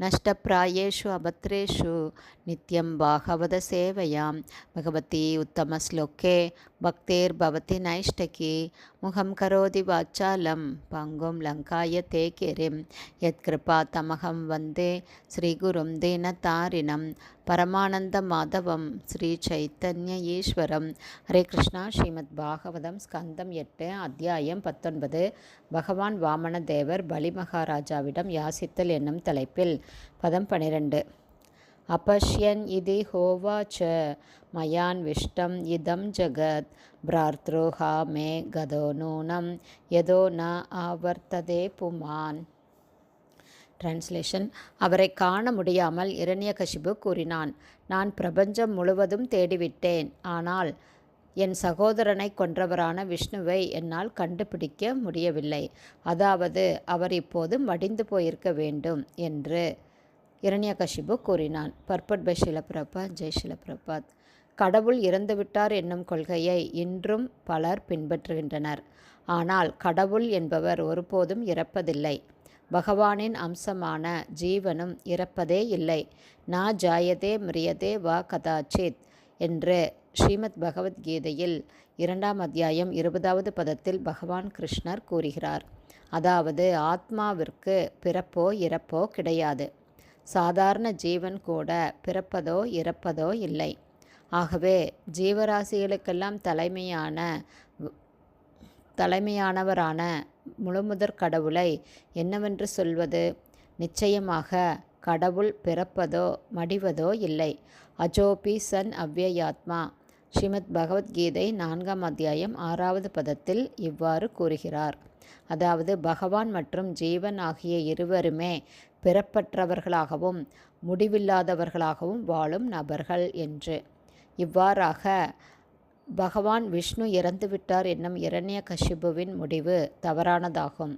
நஷ்டப்பிராயேஷு அபத்ரேஷு நித்யம் பாகவத சேவையாம் பகவதி உத்தமஸ்லோக்கே பக்தேர் பவதி நைஷ்டகி முகம் கரோதி வாச்சாலம் பங்கும் லங்காய தே கிரிம் யத்கிருபா தமகம் வந்தே ஸ்ரீகுரும் தீனதாரிணம் பரமானந்த மாதவம் ஸ்ரீ சைத்தன்ய ஈஸ்வரம் ஹரே கிருஷ்ணா ஸ்ரீமத் பாகவதம் ஸ்கந்தம் எட்டு அத்தியாயம் பத்தொன்பது பகவான் வாமன தேவர் பலி மகாராஜாவிடம் யாசித்தல் என்னும் தலைப்பில் பதம் பனிரெண்டு अपश्यन् इति होवाच मयान्विष्टम् इदं जगत् भ्रातृहा मे गदो नूनं यदो न ஆவர்த்ததே புமான் டிரான்ஸ்லேஷன் அவரை காண முடியாமல் இரண்யகசிபு கூறினான் நான் பிரபஞ்சம் முழுவதும் தேடிவிட்டேன் ஆனால் என் சகோதரனை கொன்றவரான விஷ்ணுவை என்னால் கண்டுபிடிக்க முடியவில்லை அதாவது அவர் இப்போது மடிந்து போயிருக்க வேண்டும் என்று இரண்யகசிபு கூறினான். பர்பட் பை ஷிலபிரபாத் ஜெய் ஷிலபிரபாத் கடவுள் இறந்துவிட்டார் என்னும் கொள்கையை இன்றும் பலர் பின்பற்றுகின்றனர். ஆனால் கடவுள் என்பவர் ஒருபோதும் இறப்பதில்லை. பகவானின் அம்சமான ஜீவனும் இறப்பதே இல்லை. நா ஜாயதே மிரியதே வா கதாச்சித் என்று ஸ்ரீமத் பகவத்கீதையில் இரண்டாம் அத்தியாயம் இருபதாவது பதத்தில் பகவான் கிருஷ்ணர் கூறுகிறார். அதாவது ஆத்மாவிற்கு பிறப்போ இறப்போ கிடையாது. சாதாரண ஜீவன் கூட பிறப்பதோ இறப்பதோ இல்லை. ஆகவே ஜீவராசிகளுக்கெல்லாம் தலைமையான தலைமையானவரான முழுமுதற் கடவுளை என்னவென்று சொல்வது? நிச்சயமாக கடவுள் பிறப்பதோ மடிவதோ இல்லை. அஜோபி சன் அவ்யயாத்மா ஸ்ரீமத் பகவத்கீதை நான்காம் அத்தியாயம் ஆறாவது பதத்தில் இவ்வாறு கூறுகிறார். அதாவது பகவான் மற்றும் ஜீவன் ஆகிய இருவருமே பிறப்பற்றவர்களாகவும் முடிவில்லாதவர்களாகவும் வாழும் நபர்கள் என்று. இவ்வாறாக பகவான் விஷ்ணு இறந்துவிட்டார் என்னும் இரண்ய கஷிபுவின் முடிவு தவறானதாகும்.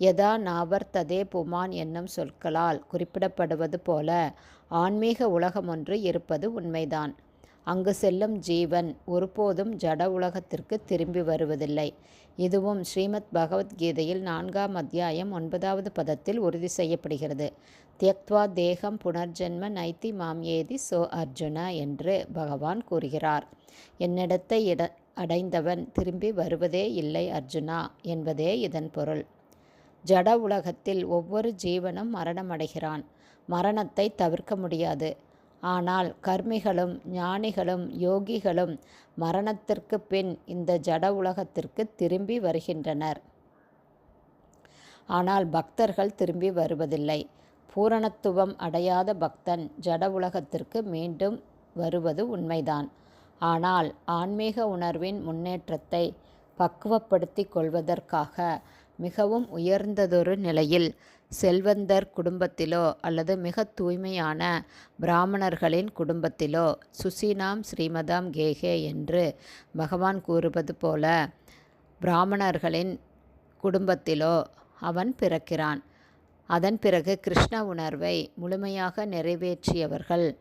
யதா நாவர்த்ததே புமான் என்னும் சொற்களால் குறிப்பிடப்படுவது போல ஆன்மீக உலகம் ஒன்று இருப்பது உண்மைதான். அங்கு செல்லும் ஜீவன் ஒருபோதும் ஜட உலகத்திற்கு திரும்பி வருவதில்லை. இதுவும் ஸ்ரீமத் பகவத்கீதையில் நான்காம் அத்தியாயம் ஒன்பதாவது பதத்தில் உறுதி செய்யப்படுகிறது. தியக்த்வா தேகம் புனர்ஜென்ம நைத்தி மாம் ஏதி சோ அர்ஜுன என்று பகவான் கூறுகிறார். என்னிடத்தை இட அடைந்தவன் திரும்பி வருவதே இல்லை அர்ஜுனா என்பதே இதன் பொருள். ஜட உலகத்தில் ஒவ்வொரு ஜீவனும் மரணமடைகிறான். மரணத்தை தவிர்க்க முடியாது. ஆனால் கர்மிகளும் ஞானிகளும் யோகிகளும் மரணத்திற்கு பின் இந்த ஜட உலகத்திற்கு திரும்பி வருகின்றனர். ஆனால் பக்தர்கள் திரும்பி வருவதில்லை. பூரணத்துவம் அடையாத பக்தன் ஜட உலகத்திற்கு மீண்டும் வருவது உண்மைதான். ஆனால் ஆன்மீக உணர்வின் முன்னேற்றத்தை பக்குவப்படுத்தி கொள்வதற்காக மிகவும் உயர்ந்ததொரு நிலையில் செல்வந்தர் குடும்பத்திலோ அல்லது மிக தூய்மையான பிராமணர்களின் குடும்பத்திலோ சுசீனாம் ஸ்ரீமதாம் கேகே என்று பகவான் கூறுவது போல பிராமணர்களின் குடும்பத்திலோ அவன் பிறக்கிறான். அதன் பிறகு கிருஷ்ண உணர்வை முழுமையாக நிறைவேற்றியவர்கள்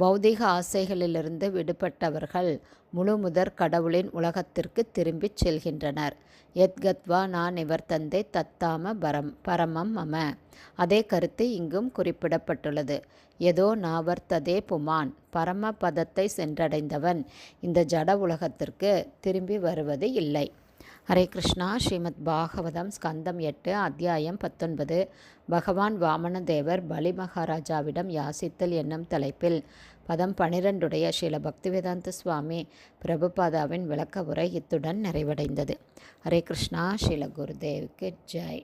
பௌதிக ஆசைகளிலிருந்து விடுபட்டவர்கள் முழு முதற் கடவுளின் உலகத்திற்கு திரும்பிச் செல்கின்றனர். எத்கத்வா நான் இவர் தந்தை தத்தாம பரம் பரமம் மம. அதே கருத்து இங்கும் குறிப்பிடப்பட்டுள்ளது. ஏதோ நாவர்த்ததே புமான். பரம பதத்தை சென்றடைந்தவன் இந்த ஜட உலகத்திற்கு திரும்பி வருவது இல்லை. ஹரே கிருஷ்ணா ஸ்ரீமத் பாகவதம் ஸ்கந்தம் எட்டு அத்தியாயம் பத்தொன்பது. பகவான் வாமனதேவர் பலி மகாராஜாவிடம் யாசித்தல் என்னும் தலைப்பில் பதம் பனிரெண்டுடைய ஸ்ரீல பக்திவேதாந்த சுவாமி பிரபுபாதாவின் விளக்க உரை இத்துடன் நிறைவடைந்தது. ஹரே கிருஷ்ணா ஸ்ரீல குருதேவுக்கு ஜெய்.